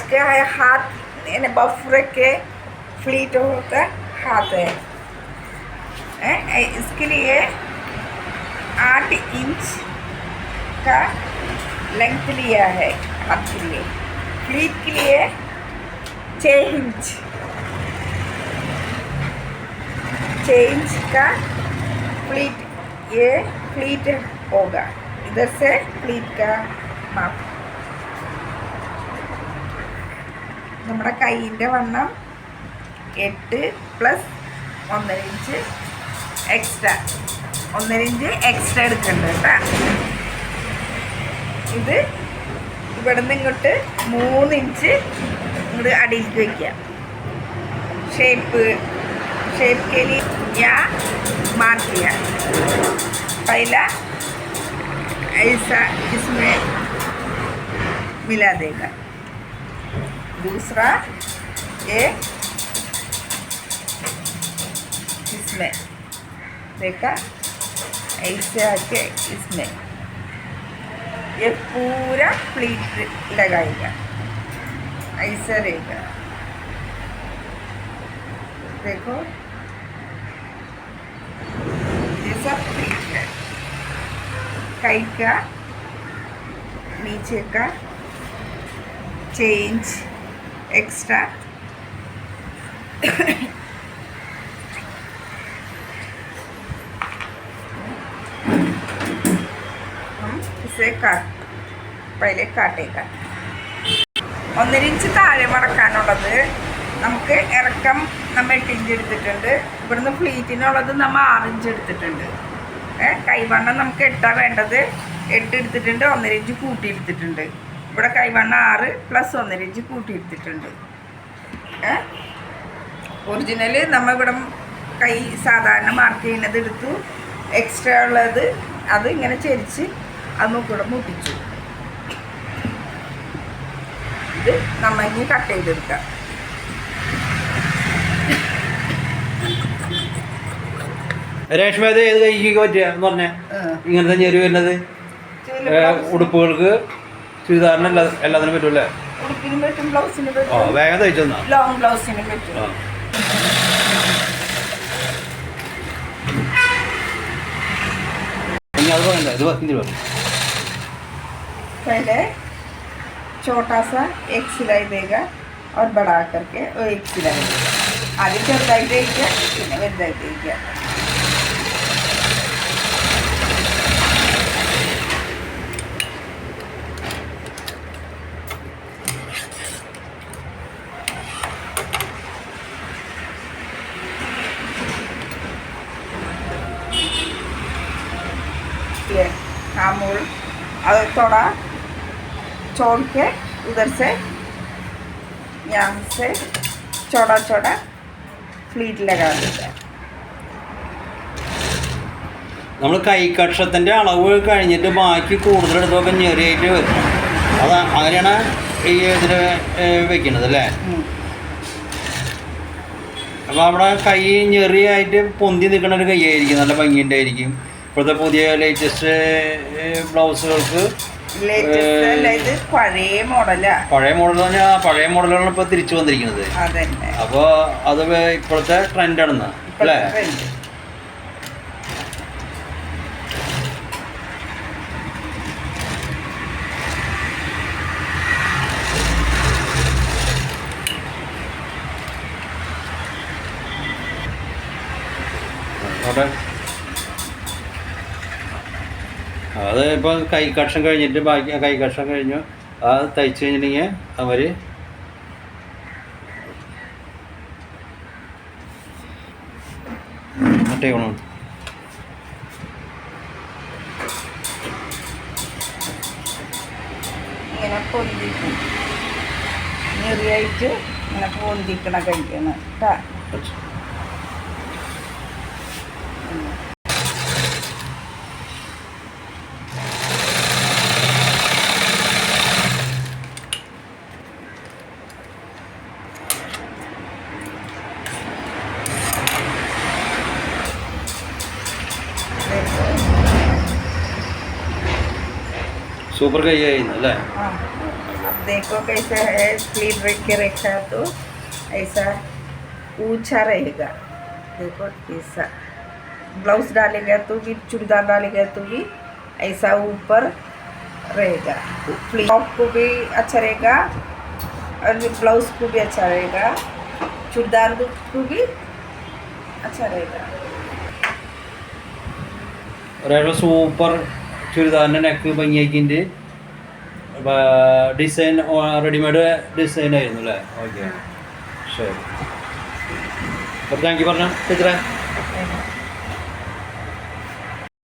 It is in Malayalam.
का है हाथ बफरे के फ्लीट होता हाथ है। इसके लिए आठ इंच का लेंथ लिया है हाथ के लिए। फ्लीट के लिए छः इंच। छः इंच का फ्लीट, ये फ्लीट होगा। इधर से फ्लीट का माप। നമ്മുടെ കൈയിൻ്റെ വണ്ണം എട്ട് പ്ലസ് ഒന്നര ഇഞ്ച് എക്സ്ട്രാ ഒന്നര ഇഞ്ച് എക്സ്ട്രാ എടുക്കുന്നുണ്ട് കേട്ടോ ഇത് ഇവിടെ നിന്ന് ഇങ്ങോട്ട് മൂന്ന് ഇഞ്ച് ഇങ്ങോട്ട് അടിയിലേക്ക് വയ്ക്കുക ഷേപ്പ് शेप के लिए या मार्क किया पहला ऐसा इसमें मिला देगा दूसरा ये इसमें। देखा? ऐसे आके इसमें। ये पूरा प्लीट लगाएगा। ऐसा रहेगा। देखो। ये सब प्लीट है। कई का? नीचे का? चेंज എക്സ്ട്രാ ഇസേ കാട്ട് പൈലെ കാട്ടേക്കാം. ഒന്നര ഇഞ്ച് താഴെ മറക്കാനുള്ളത് നമുക്ക് ഇറക്കം നമ്മൾ എട്ട് എടുത്തിട്ടുണ്ട്. ഇവിടുന്ന് ഫ്ലീറ്റിനുള്ളത് നമ്മൾ ആറ് ഇഞ്ച് എടുത്തിട്ടുണ്ട്. കൈവണ്ണം നമുക്ക് എട്ടാ വേണ്ടത്. എട്ട് എടുത്തിട്ടുണ്ട് ഒന്നര ഇഞ്ച് കൂട്ടി എടുത്തിട്ടുണ്ട്. ഇവിടെ കൈവണ്ണ ആറ് പ്ലസ് ഒന്നര ഇഞ്ച് കൂട്ടിയെടുത്തിട്ടുണ്ട്. ഒറിജിനൽ നമ്മൾ ഇവിടെ കൈ സാധാരണ മാർക്ക് ചെയ്യുന്നത് എടുത്തു. എക്സ്ട്രാ ഉള്ളത് അത് ഇങ്ങനെ ചരിച്ച് അത് നോക്കിവിടെ മുട്ടിച്ചു. ഇത് നമ്മൾ ഇനി കട്ട് ചെയ്തെടുക്കാം. രേഷ്മ ഇത് ഏത് കൈക്ക് പറ്റുക എന്ന് പറഞ്ഞ? ഇങ്ങനെ തന്നെ ഞെരി വരുന്നത് ഉടുപ്പുകൾക്ക്? ചുരിദാറിന് എല്ലാ എല്ലാത്തിനും പറ്റൂല്ലേ ഉടുപ്പിനും പറ്റും ബ്ലൗസിനും ഓ പറ്റും വേഗം തയ്ച്ചെന്നാ ലോങ് ബ്ലൗസിനും പറ്റും ആ ഇനി അത് പറയണ്ട ഇത് പത്തിൻ്റെ പറഞ്ഞു पहले छोटा सा एक सिलाई देगा और बड़ा करके वो एक सिलाई देगा ആദ്യം ചെറുതായി തയ്ക്കുക പിന്നെ വലുതായി തയ്ക്കുക ये आमूल और थोड़ा छोड़ के उधर से यहाँ से चौड़ा चौड़ा फ्लीट लगा देगा നമ്മൾ കൈക്കക്ഷത്തിൻ്റെ അളവ് കഴിഞ്ഞിട്ട് ബാക്കി കൂടുതലെടുത്തൊക്കെ ഞെറിയായിട്ട് വരും അത് അങ്ങനെയാണ് ഈ ഇതിൽ വെക്കുന്നത് അല്ലേ हम्म, അപ്പോൾ അവിടെ കൈ ഞെറിയായിട്ട് പൊന്തി നിൽക്കുന്ന ഒരു കൈയായിരിക്കും നല്ല ഭംഗിൻ്റെ ആയിരിക്കും ഇപ്പോഴത്തെ പുതിയ ലേറ്റസ്റ്റ് ബ്ലൗസുകൾക്ക് പഴയ മോഡലാ പഴയ മോഡൽ പറഞ്ഞാൽ പഴയ മോഡലാണ് ഇപ്പൊ തിരിച്ചു വന്നിരിക്കുന്നത്. അപ്പൊ അത് ഇപ്പോഴത്തെ ട്രെൻഡ് ട്രെൻഡാണെന്ന് അല്ലേ? ഇപ്പോഴത്തെ trend. അവിടെ അത് ഇപ്പോൾ കൈ കഷം കഴിഞ്ഞിട്ട് ബാക്കി കൈ കഷം കഴിഞ്ഞു. അത് തയ്ച്ച് കഴിഞ്ഞിട്ടുണ്ടെങ്കിൽ അവർ മറ്റേ ഗുണം ഇങ്ങനെ പൊന്തിക്കും. ഞെറിയായിട്ട് ഇങ്ങനെ പൊന്തിക്കണ കഴിക്കണം കേട്ടാ सुपर का ये नला है हाँ। अब देखो कैसे है स्लीव रख के रखा तो ऐसा ऊँचा रहेगा। देखो ऐसा। ब्लाउज डालेगा तो भी चूड़ीदार डालेगा तो भी ऐसा ऊपर रहेगा। फ्लॉप को भी अच्छा रहेगा और ब्लाउज को भी अच्छा रहेगा। चूड़ीदार को भी अच्छा रहेगा। और वो ऊपर ചുരിദാറിന്റെ നെക്ക് ഭംഗിയാക്കിന്റെ ഡിസൈൻ റെഡിമെയ്ഡ് ഡിസൈൻ ആയിരുന്നു അല്ലേ? ഓക്കെ ശരി. അപ്പോൾ താങ്ക് യു പറഞ്ഞോ ടീച്ചറെ.